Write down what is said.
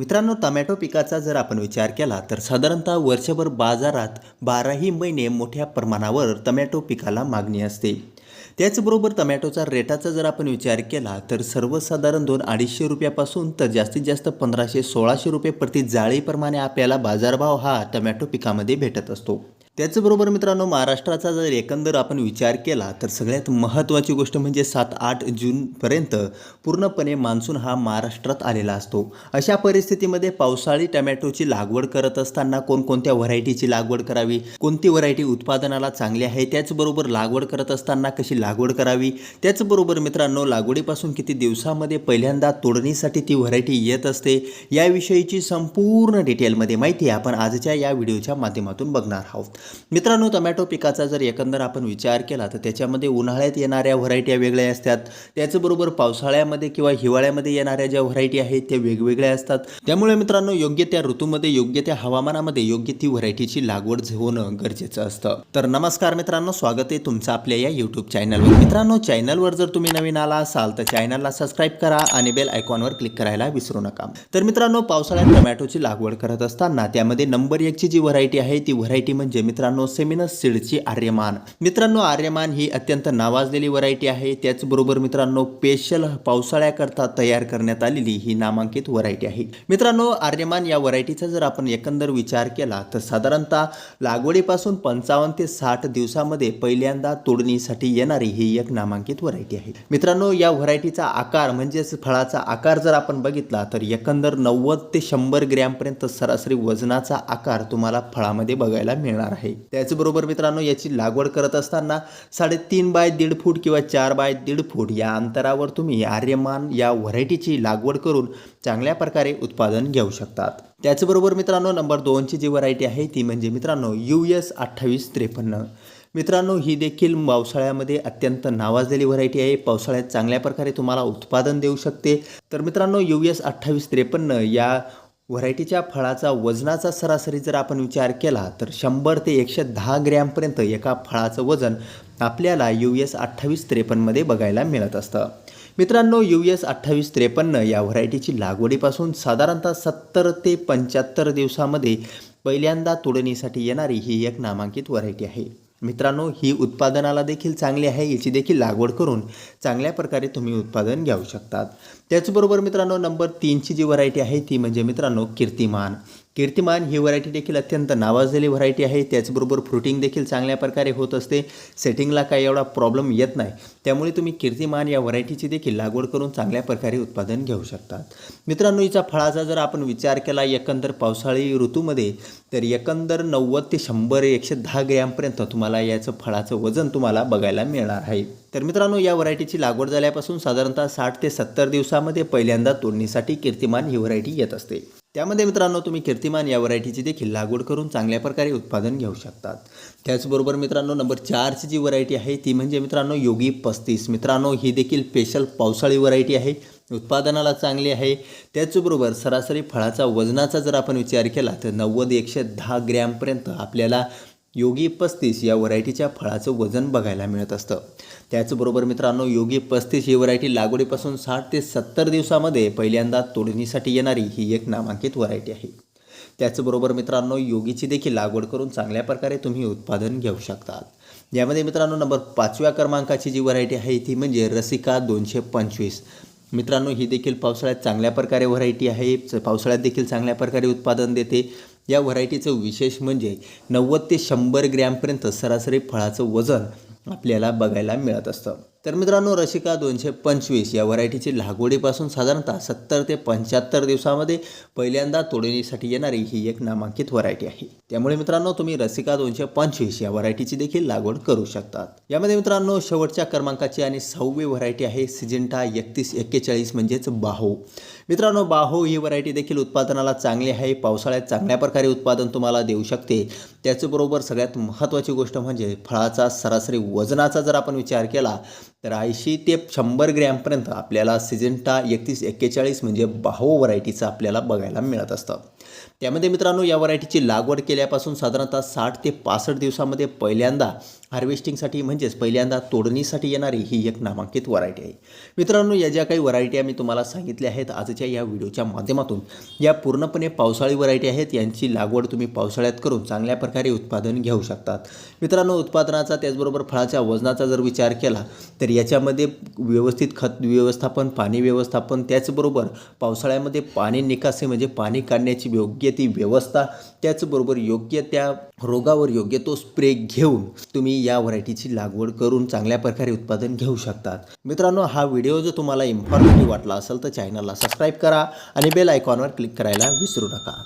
मित्रांनो टमॅटो पिकाचा जर आपण विचार केला तर साधारणतः वर्षभर बाजारात बाराही महिने मोठ्या प्रमाणावर टमॅटो पिकाला मागणी असते. त्याचबरोबर टमॅटोचा रेटाचा जर आपण विचार केला तर सर्वसाधारण दोन अडीचशे रुपयापासून तर जास्तीत जास्त पंधराशे सोळाशे रुपये प्रति जाळीप्रमाणे आपल्याला बाजारभाव हा टमॅटो पिकामध्ये भेटत असतो. त्याचबरोबर मित्रांनो महाराष्ट्राचा जर एकंदर आपण विचार केला तर सगळ्यात महत्त्वाची गोष्ट म्हणजे सात आठ जूनपर्यंत पूर्णपणे मान्सून हा महाराष्ट्रात आलेला असतो. अशा परिस्थितीमध्ये पावसाळी टमॅटोची लागवड करत असताना कोणकोणत्या व्हरायटीची लागवड करावी कोणती व्हरायटी उत्पादनाला चांगली आहे त्याचबरोबर लागवड करत असताना कशी लागवड करावी त्याचबरोबर मित्रांनो लागवडीपासून किती दिवसामध्ये पहिल्यांदा तोडणीसाठी ती व्हरायटी येत असते याविषयीची संपूर्ण डिटेलमध्ये माहिती आपण आजच्या या व्हिडिओच्या माध्यमातून बघणार आहोत. मित्रांनो टमॅटो पिकाचा जर एकंदर आपण विचार केला तर त्याच्यामध्ये उन्हाळ्यात येणाऱ्या व्हरायट्या वेगळ्या असतात. त्याचबरोबर पावसाळ्यामध्ये किंवा हिवाळ्यामध्ये येणाऱ्या ज्या व्हरायटी आहेत त्या वेगवेगळ्या असतात. त्यामुळे मित्रांनो योग्य त्या ऋतूमध्ये योग्य त्या हवामानामध्ये योग्य ती व्हरायटीची लागवड होणं गरजेचं असतं. तर नमस्कार मित्रांनो स्वागत आहे तुमचं आपल्या या यूट्यूब चॅनलवर मित्रांनो चॅनलवर जर तुम्ही नवीन आला असाल तर चॅनलला सबस्क्राईब करा आणि बेल आयकॉनवर क्लिक करायला विसरू नका. तर मित्रांनो पावसाळ्यात टमॅटोची लागवड करत असताना त्यामध्ये नंबर एकची जी व्हरायटी आहे ती व्हरायटी म्हणजे मित्रांनो सेमिनस सीडची आर्यमान. मित्रांनो आर्यमान ही अत्यंत नावाजलेली व्हरायटी आहे. त्याचबरोबर मित्रांनो स्पेशल पावसाळ्याकरता तयार करण्यात आलेली ही नामांकित व्हरायटी आहे. मित्रांनो आर्यमान या व्हरायटीचा जर आपण एकंदर विचार केला तर साधारणतः लागवडीपासून पंचावन्न ते साठ दिवसामध्ये पहिल्यांदा तोडणीसाठी येणारी ही एक नामांकित व्हरायटी आहे. मित्रांनो या व्हरायटीचा आकार म्हणजेच फळाचा आकार जर आपण बघितला तर एकंदर नव्वद ते शंभर ग्रॅमपर्यंत सरासरी वजनाचा आकार तुम्हाला फळामध्ये बघायला मिळणार आहे. त्याचबरोबर मित्रांनो याची लागवड करत असताना साडेतीन बाय दीड फूट किंवा चार बाय दीड फूट या अंतरावर तुम्ही आर्यमान या व्हरायटीची लागवड करून चांगल्या प्रकारे उत्पादन घेऊ शकतात. त्याचबरोबर मित्रांनो नंबर दोनची जी व्हरायटी आहे ती म्हणजे मित्रांनो यू एस अठ्ठावीस त्रेपन्न. मित्रांनो ही देखील पावसाळ्यामध्ये अत्यंत नावाजलेली व्हरायटी आहे. पावसाळ्यात चांगल्या प्रकारे तुम्हाला उत्पादन देऊ शकते. तर मित्रांनो यू एस अठ्ठावीस त्रेपन्न या व्हरायटीच्या फळाचा वजनाचा सरासरी जर आपण विचार केला तर शंभर ते एकशे दहा ग्रॅमपर्यंत एका फळाचं वजन आपल्याला यू एस अठ्ठावीस त्रेपन्नमध्ये बघायला मिळत असतं. मित्रांनो यू एस अठ्ठावीस त्रेपन्न या व्हरायटीची लागवडीपासून साधारणतः सत्तर ते पंच्याहत्तर दिवसामध्ये पहिल्यांदा तोडणीसाठी येणारी ही एक नामांकित व्हरायटी आहे. मित्रांनो ही उत्पादनाला देखील चांगली आहे याची देखील लागवड करून चांगल्या प्रकारे तुम्ही उत्पादन घेऊ शकतात. त्याचबरोबर मित्रांनो नंबर तीनची जी व्हरायटी आहे ती म्हणजे मित्रांनो कीर्तिमान. कीर्तिमान ही व्हरायटी देखील अत्यंत नावाजलेली व्हरायटी आहे. त्याचबरोबर फ्रुटिंग देखील चांगल्या प्रकारे होत असते. सेटिंगला काही एवढा प्रॉब्लेम येत नाही. त्यामुळे तुम्ही कीर्तिमान या व्हरायटीची देखील लागवड करून चांगल्या प्रकारे उत्पादन घेऊ शकतात. मित्रांनो हिचा फळाचा जर आपण विचार केला एकंदर पावसाळी ऋतूमध्ये तर एकंदर नव्वद ते शंभर एकशे दहा ग्रॅमपर्यंत तुम्हाला याचं फळाचं वजन तुम्हाला बघायला मिळणार आहे. तर मित्रांनो या व्हरायटीची लागवड झाल्यापासून साधारणतः साठ ते सत्तर दिवसामध्ये पहिल्यांदा तोडणीसाठी कीर्तिमान ही व्हरायटी येत असते. त्यामध्ये मित्रांनो तुम्ही कीर्तिमान या व्हरायटीची देखील लागवड करून चांगल्या प्रकारे उत्पादन घेऊ शकतात. त्याचबरोबर मित्रांनो नंबर चारची जी व्हरायटी आहे ती म्हणजे मित्रांनो योगी पस्तीस. मित्रांनो ही देखील स्पेशल पावसाळी व्हरायटी आहे. उत्पादनाला चांगली आहे. त्याचबरोबर सरासरी फळाचा वजनाचा जर आपण विचार केला तर नव्वद एकशे दहा ग्रॅमपर्यंत आपल्याला योगी पस्तीस या व्हरायटीच्या फळाचं वजन बघायला मिळत असतं. त्याचबरोबर मित्रांनो योगी पस्तीस ही व्हरायटी लागवडीपासून साठ ते सत्तर दिवसामध्ये पहिल्यांदा तोडणीसाठी येणारी ही एक नामांकित व्हरायटी आहे. त्याचबरोबर मित्रांनो योगीची देखील लागवड करून चांगल्या प्रकारे तुम्ही उत्पादन घेऊ शकतात. यामध्ये मित्रांनो नंबर पाचव्या क्रमांकाची जी व्हरायटी आहे ती म्हणजे रसिका दोनशे पंचवीस. मित्रांनो ही देखील पावसाळ्यात चांगल्या प्रकारे व्हरायटी आहे. पावसाळ्यात देखील चांगल्या प्रकारे उत्पादन देते. या व्हरायटीचं विशेष म्हणजे नव्वद ते शंभर ग्रॅमपर्यंत सरासरी फळाचं वजन आपल्याला बघायला मिळत असतं. तर मित्रांनो रसिका दोनशे पंचवीस या व्हरायटीची लागवडीपासून साधारणतः सत्तर ते पंच्याहत्तर दिवसामध्ये पहिल्यांदा तोडणीसाठी येणारी ही एक नामांकित व्हरायटी आहे. त्यामुळे मित्रांनो तुम्ही रसिका दोनशे पंचवीस या व्हरायटीची देखील लागवड करू शकतात. यामध्ये मित्रांनो शेवटच्या क्रमांकाची आणि सहावी व्हरायटी आहे सिजिंटा एकतीस एक्केचाळीस म्हणजेच बाहो. मित्रांनो बाहो ही व्हरायटी देखील उत्पादनाला चांगली आहे. पावसाळ्यात चांगल्या प्रकारे उत्पादन तुम्हाला देऊ शकते. त्याचबरोबर सगळ्यात महत्त्वाची गोष्ट म्हणजे फळाचा सरासरी वजनाचा जर आपण विचार केला तर ऐंशी ते शंभर ग्रॅमपर्यंत आपल्याला सिजेंटा एकतीस एक्केचाळीस म्हणजे बाहो व्हरायटीचं आपल्याला बघायला मिळत असतं. त्यामध्ये मित्रांनो या व्हरायटीची लागवड केल्यापासून साधारणतः साठ ते पासष्ट दिवसामध्ये पहिल्यांदा हार्वेस्टिंगसाठी म्हणजेच पहिल्यांदा तोडणीसाठी येणारी ही एक नामांकित व्हरायटी आहे. मित्रांनो या ज्या काही व्हरायटी मी तुम्हाला सांगितल्या आहेत आजच्या या व्हिडिओच्या माध्यमातून या पूर्णपणे पावसाळी व्हरायटी आहेत. यांची लागवड तुम्ही पावसाळ्यात करून चांगल्या प्रकारे उत्पादन घेऊ शकतात. मित्रांनो उत्पादनाचा त्याचबरोबर फळाच्या वजनाचा जर विचार केला तर याच्यामध्ये व्यवस्थित खत व्यवस्थापन पाणी व्यवस्थापन त्याचबरोबर पावसाळ्यामध्ये पाणी निकासी म्हणजे पाणी काढण्याची व्यव योग्य ती व्यवस्था त्याचबरोबर योग्य त्या रोगावर योग्य तो स्प्रे घेऊन तुम्ही या व्हरायटीची लागवड करून चांगल्या प्रकारे उत्पादन घेऊ शकतात. मित्रांनो हा व्हिडिओ जर तुम्हाला इन्फॉर्मेटिव्ह वाटला असेल तर चॅनलला सबस्क्राईब करा आणि बेल आयकॉनवर क्लिक करायला विसरू नका.